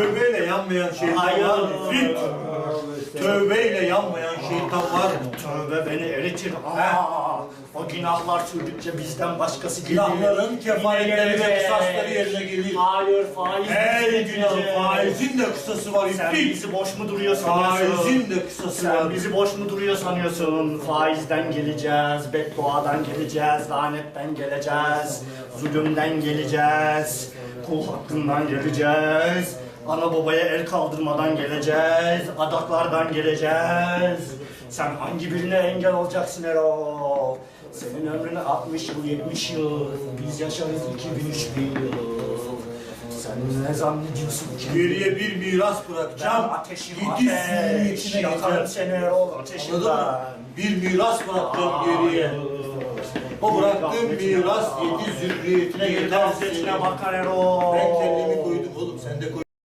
Tövbeyle yanmayan şeytan var mı? Fit. Tövbeyle yanmayan şeytan var mı? Tövbe beni eritir. Aa, o günahlar sürdükçe bizden başkası gelir. Günahların kefaretleri ve kısasları yerine gelir. Hayır faiz. Ey günah faizin de kısası var Sen İffet. bizi boş mu duruyor sanıyorsun? Faizin de kısası var. Sen bizi boş mu duruyor sanıyorsun? Faizden geleceğiz, bedduadan geleceğiz, lanetten geleceğiz, zulümden geleceğiz, kul hakkından geleceğiz, ana babaya el kaldırmadan geleceğiz, adaklardan geleceğiz. Sen hangi birine engel olacaksın Erol? Senin ömrün 60 yıl, 70 yıl, biz yaşarız 2000 yıl. Sen ne zannediyorsun ki? Geriye bir miras bırakacağım. Ben ateşim Yedi ateş, yakarım seni Erol Anladın mı? ateşimden. Bir miras bıraktım geriye. O bıraktığım miras yedi zürriyetine yeter. Yeter bakar Erol. Koydum